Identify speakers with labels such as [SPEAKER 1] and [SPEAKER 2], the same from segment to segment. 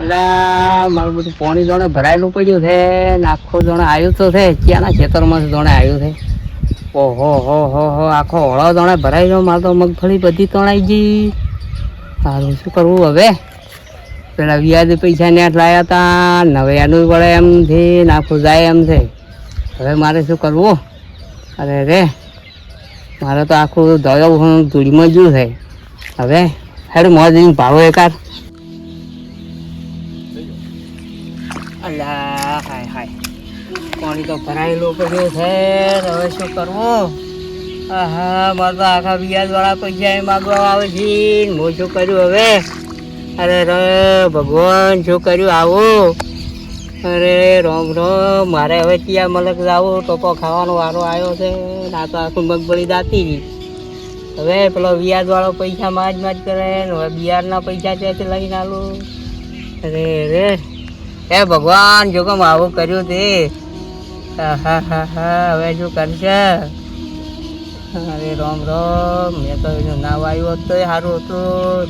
[SPEAKER 1] એટલે મારું બધું પાણી જોણે ભરાયેલું પડ્યું છે, ને આખો જોણે આવ્યું તો છે, ક્યાંના ખેતરમાં જોણે આવ્યું છે? ઓહો, હો હો હો, આખો હોળો જોણે ભરાઈ ગયો, મારે તો મગફળી બધી તણાઈ ગઈ. સારું શું કરવું હવે? પેલા વ્યાજ પૈસા ને લાયા હતા નવે એનું પડે એમ છે, ને આખું જાય એમ છે. હવે મારે શું કરવું? અરે રે મારે તો આખું દયો ધૂળીમાં જ્યું છે. હવે હેડ મોજ ભાવો એકાદ પાણી તો ભરાયેલો પડ્યો છે હવે શું કરવું? આહા, મારે તો આખા વ્યાજવાળા પૈસા એ માગવા આવે છે. હું શું કર્યું હવે? અરે રે ભગવાન, શું કર્યું આવું? અરે, રોમ રોમ, મારે હવે ત્યાં મલક જાવું. ટોપો ખાવાનો વારો આવ્યો છે. ના તો આખું મગફળી દાતી ગઈ હવે પેલો વ્યાજ વાળો પૈસા માજ માજ કરે ને હવે બિયારના પૈસા ત્યાંથી લઈને આલું. અરે રે હે ભગવાન જો કેમ આવું કર્યું તે? હા હા હા હવે શું કરશે? અરે, રામ રામ. મેં તો એનું નામ આવ્યું હોત સારું હતું.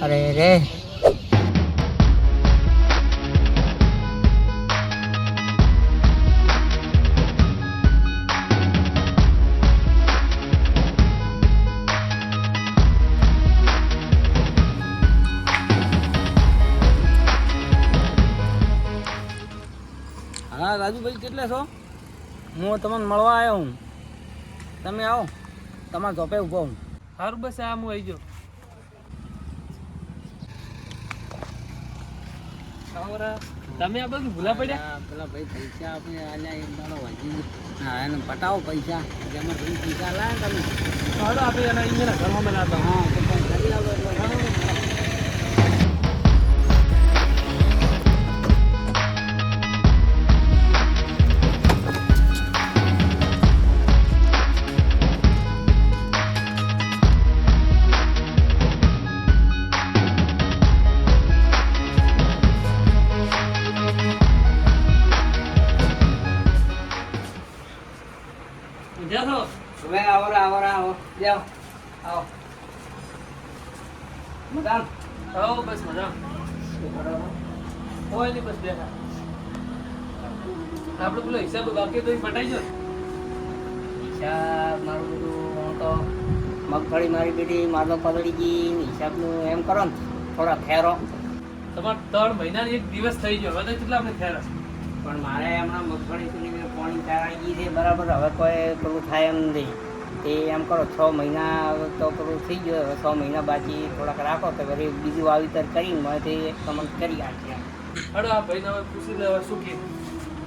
[SPEAKER 1] અરે, રે.
[SPEAKER 2] કેટલે છો? હું તમને મળવા આવ્યો હું. તમે આવો. તમારા ઝોપે ઊભો હું.
[SPEAKER 3] સારું બસ આ હું આવી ગયો. તમે આ બધું ભૂલા પડ્યા?
[SPEAKER 2] પેલા ભાઈ પૈસા આપણે આલ્યા એક દાડો વાંચી હા એને પટાવો પૈસા. જેમાં તમે પૈસા લાયા તમે.
[SPEAKER 3] હાલો આપણે એના અહીંયા ઘરમાં બનાવતા.
[SPEAKER 2] હા. મદામ
[SPEAKER 3] હો બસ મજા
[SPEAKER 2] શું કરો છો?
[SPEAKER 3] નહીં બસ બેઠા. આપણે પેલો હિસાબ બાકી તો પટાઈ ગયો
[SPEAKER 1] હિસાબ મારું બધું તો મગફળી મારી બેટી માદો ને હિસાબનું એમ કરો ને થોડા ફેરો.
[SPEAKER 3] તમારે ત્રણ મહિના એક દિવસ થઈ ગયો હવે તો કેટલા આપણે થયા
[SPEAKER 1] પણ મારે હમણાં મગફળી પાણી ફેરાઈ ગઈ છે બરાબર. હવે કોઈ પેલું થાય એમ નહીં. તે એમ કરો છ મહિના તો પેલું થઈ ગયો હવે છ મહિના બાકી થોડાક રાખો તો વળી બીજું વાવેતર કરીને મને તે તમને કરી આપશે
[SPEAKER 3] હડો આ ભાઈને હવે પૂછી લેવા શું કે?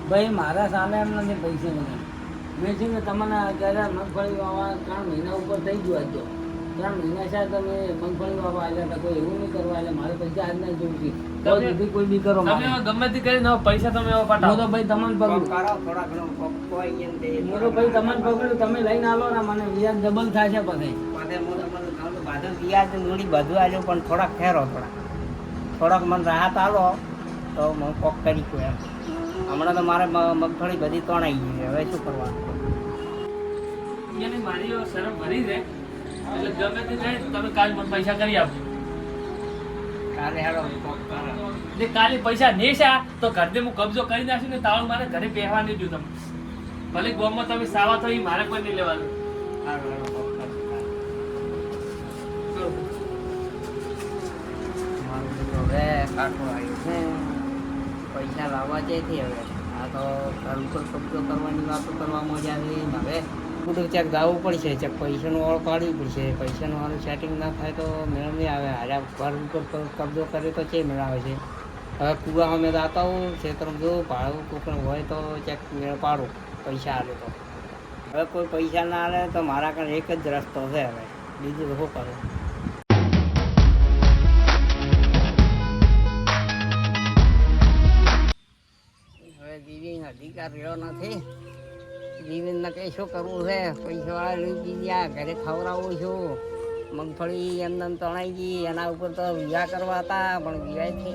[SPEAKER 2] ભાઈ મારા સામે એમ નથી પૈસા મેં છે ને તમને અત્યારે મગફળી વાવવા ત્રણ મહિના ઉપર થઈ ગયું આજે ત્રણ મહિના છે તમે મગફળી વાવવા આવ્યા હતા કોઈ એવું નહીં કરવા એટલે મારે પૈસા આજ ના જોઉં છે.
[SPEAKER 3] તમે-
[SPEAKER 2] કોઈ બી કરો
[SPEAKER 3] તમે ગમે તે કરીને પૈસા તમે પટાવો
[SPEAKER 2] તો ભાઈ તમને
[SPEAKER 1] કોક કરો થોડા ઘણું કોક કોઈ એમ દે
[SPEAKER 2] હું તો ભાઈ તમને પગલું તમે લઈને આલો ને મને વ્યાજ ડબલ થશે પછી.
[SPEAKER 1] કહું વ્યાજ મૂડી બધું આવ્યું પણ થોડાક ફેરો થોડાક. થોડાક મને રાહત આલો તો હું કોક કરી કું એમ. હમણાં તો મારે મગફળી બધી તણાઈ ગઈ છે હવે શું કરવાનું?
[SPEAKER 3] મારી શરમ ભરી છે એટલે ગમે તે થાય તમે કાલ મને પૈસા કરી આપો
[SPEAKER 1] કાલે હેડો કોક
[SPEAKER 3] કાલે. પૈસા છે તો ઘરથી હું કબજો કરી નાખ્યું ને તાળું મારે ઘરે પહેવા નહીં દઉં તમે ભલે ગોમાં તમે સાવા તો મારે કોઈ નહીં લેવાનું.
[SPEAKER 1] હવે કાઠું આવ્યું છે. પૈસા લાવવા જઈથી હવે. આ તો ઘર ઉપર કબજો કરવાની વાતો કરવા મજા આવી. હવે બધું ચેક જવું પડશે ચેક પૈસાનું ઓળ પાડવી પડશે. પૈસાનું વાળું સેટિંગ ના થાય તો મેળવ નહીં આવે. હારે ઘર ઉપર કબજો કરે તો છે મેળ આવે છે. હવે કુવા અમે દાતા હોઉં ક્ષેત્રમાં જો ભાડું કોકણ હોય તો ચેક મેળ પાડું, પૈસા આવે તો. હવે કોઈ પૈસા ના આવે તો મારા કારણે એક જ રસ્તો છે હવે. બીજું શું કરું? હવે જીવીન અધિકાર રહ્યો નથી. જીવીનને કંઈ શું કરવું છે? પૈસા લઈ ગયા, ઘરે ખવડાવું છું. મગફળી એમને એમ તણાઈ ગઈ, એના ઉપર તો વિવાહ કરવા હતા, પણ વિવાહ થઈ.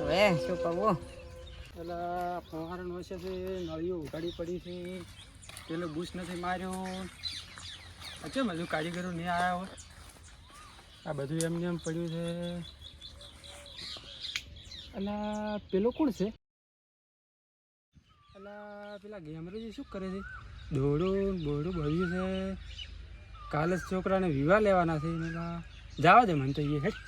[SPEAKER 1] હવે શું કરવું?
[SPEAKER 2] એટલે ફવારણ વચ્ચેથી નળીઓ ઉઘાડી પડી છે, પેલો બુશ નથી માર્યો. અચ્છા બધું કારીગરો નહીં આવ્યા હોય? આ બધું એમને એમ પડ્યું છે.
[SPEAKER 4] અને પેલો કોણ છે? અલા પેલા ગેમરેજી શું કરે છે? દોડું, બોડું ભર્યું છે. કાલે છોકરાને વિવાહ લેવાના છે. જવા દે મને તો એ હેઠ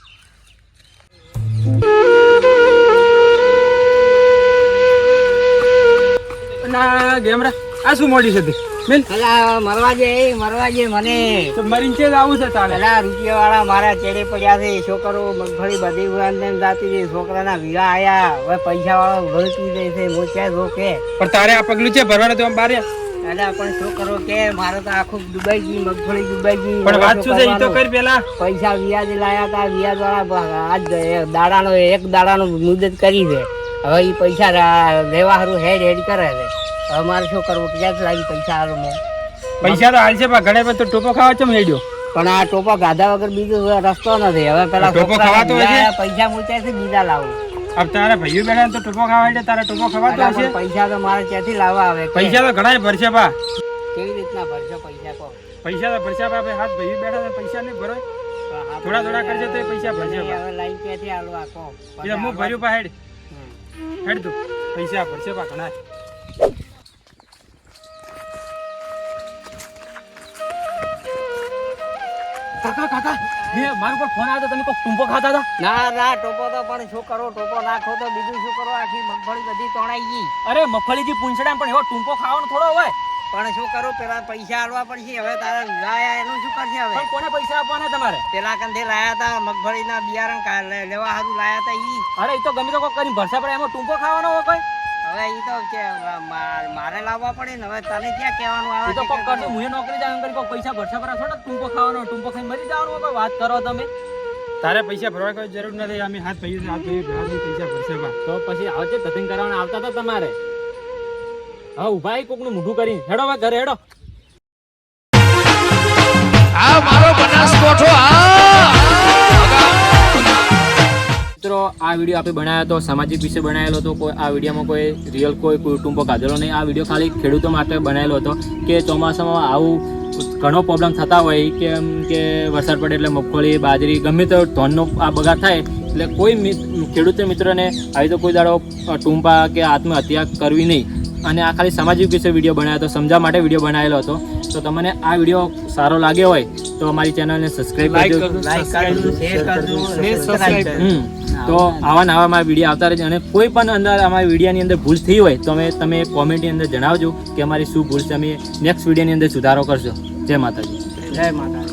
[SPEAKER 4] ના ગેમરા આ શું મોડી છે તે? બેન?
[SPEAKER 1] અલા મરવા જે મરવા જે મને.
[SPEAKER 4] તો મરીને છે આવું છે તારે?
[SPEAKER 1] અલા રૂપિયા વાળા મારા ચેડે પડ્યા છે છોકરો મગફળી બધી ઉડાન દઈને જાતી છે છોકરાના વિવાહ આયા. હવે પૈસા વાળો વળતી દે છે ક્યાં રોકે?
[SPEAKER 4] પણ તારે આ પગલું છે ભરવાનું તો આમ બારે.
[SPEAKER 1] અલા પણ છોકરો કે મારે તો આખું ડૂબાઈ ગઈ મગફળી ડૂબાઈ ગઈ
[SPEAKER 4] પણ વાત શું છે ઈ તો કર પેલા.
[SPEAKER 1] પૈસા વ્યાજ લાયા હતા વ્યાજ વાળા આજ દાડાનો એક દાડાનો મુદત કરી છે. હવે એ પૈસા લેવા હારું હેડ હેડ કરે છે. હવે મારે શું કરવું? ક્યાં લાવી પૈસા હારું મેં.
[SPEAKER 4] પૈસા તો હાલશે પણ ઘરે પર તો ટોપો ખાવા ચમ હેડ્યો
[SPEAKER 1] પણ આ ટોપો ગાધા વગર બીજો રસ્તો નથી. હવે પેલા
[SPEAKER 4] ટોપો
[SPEAKER 1] ખાવા
[SPEAKER 4] ખવાતો હશે?
[SPEAKER 1] પૈસા હું છે બીજા લાવો.
[SPEAKER 4] અબ તારા ભાઈઓ બેઠા તો ટોપો ખાવા એટલે તારા ટોપો ખવાતો હશે
[SPEAKER 1] પૈસા તો મારે ત્યાંથી લાવવા આવે?
[SPEAKER 4] પૈસા તો ઘણા ભરશે બા.
[SPEAKER 1] કેવી રીતના ભરશો પૈસા કો
[SPEAKER 4] પૈસા તો ભરશે બા. ભાઈ હાથ ભાઈઓ બેઠા પૈસા નહીં ભરો થોડા થોડા કરજો તો પૈસા ભરજો
[SPEAKER 1] હવે લાઈન ક્યાંથી આલવા કો
[SPEAKER 4] એટલે હું ભર્યું પા હેડ. હેડ તું. પૈસા ભરશે પા ઘણા
[SPEAKER 3] કાકા કાકા મેં મારું પર ફોન આવ્યો તમે કોઈ ટૂંપો ખાતા હતા?
[SPEAKER 1] ના ના ટોપો તો પણ શું કરો? ટોપો નાખો તો બીજું શું કરો? આખી મગફળી બધી તણાઈ ગઈ.
[SPEAKER 3] અરે મગફળીથી પૂંછડા પણ એવો ટૂંપો ખાવાનો થોડો હોય.
[SPEAKER 1] પણ શું કરો? પેલા પૈસા આલવા પડશે. હવે તારા લાયા એનું શું કરશે હવે?
[SPEAKER 3] પણ કોને પૈસા આપવાના તમારે?
[SPEAKER 1] પેલા કંધે લાયા હતા મગફળીના બિયારણ લેવા સારું લાયા હતા ઈ.
[SPEAKER 3] અરે એ તો ગમે તો કોઈ કરી ભરસા પડે. એમાં ટૂંકો ખાવાનો હોય કોઈ?
[SPEAKER 1] હવે ઈ તો કે મારે લાવવા પડે ને હવે તને ક્યાં કહેવાનું આવે
[SPEAKER 3] તો
[SPEAKER 1] છે
[SPEAKER 3] કોક
[SPEAKER 1] કે
[SPEAKER 3] હું નોકરી જાય કરી કોક પૈસા ભરસા પડે થોડા ટૂંપો ખાવાનો ટૂંપો ખાઈ મરી જવાનું કોઈ વાત કરો તમે?
[SPEAKER 4] તારે પૈસા ભરવા કોઈ જરૂર નથી અમે હાથ ભાઈ હાથ ભેળા થઈને પૈસા ભરસે
[SPEAKER 3] તો પછી આવજે કથિંગ કરવાનું આવતા હતા તમારે. હા ઊભા કોકનું મોઢું કરી હેડો હવે ઘરે હેડો. મિત્રો આ વીડિયો આપણે બનાવ્યો હતો સામાજિક વિશે બનાવેલો હતો કોઈ આ વિડીયોમાં કોઈ રિયલ કોઈ કુટુંબો કાઢેલો નહીં. આ વીડિયો ખાલી ખેડૂતો માટે બનાવેલો હતો કે ચોમાસામાં આવું ઘણો પ્રોબ્લેમ થતા હોય કે કે વરસાદ પડે એટલે મગફળી બાજરી ગમે તો ધોનનો આ બગાડ થાય એટલે કોઈ ખેડૂત મિત્રને આવી તો કોઈ દાડો ટૂંપા કે આત્મહત્યા કરવી નહીં. અને આ ખાલી સામાજિક વિશે વીડિયો બનાવ્યો હતો સમજવા માટે વીડિયો બનાવેલો હતો. તો તમને આ વીડિયો સારો લાગ્યો હોય તો અમારી ચેનલને સબસ્ક્રાઈબ કરજો.
[SPEAKER 1] લાઈક કરજો શેર કરજો.
[SPEAKER 3] હમ. તો આવા નવા અમારા વીડિયો આવતા રહેશે અને કોઈ પણ અંદર અમારી વિડીયોની અંદર ભૂલ થઈ હોય તો અમે તમે કોમેન્ટની અંદર જણાવજો કે અમારી શું ભૂલ છે. અમે નેક્સ્ટ વિડીયોની અંદર સુધારો કરશો. જય માતાજી.
[SPEAKER 1] જય માતા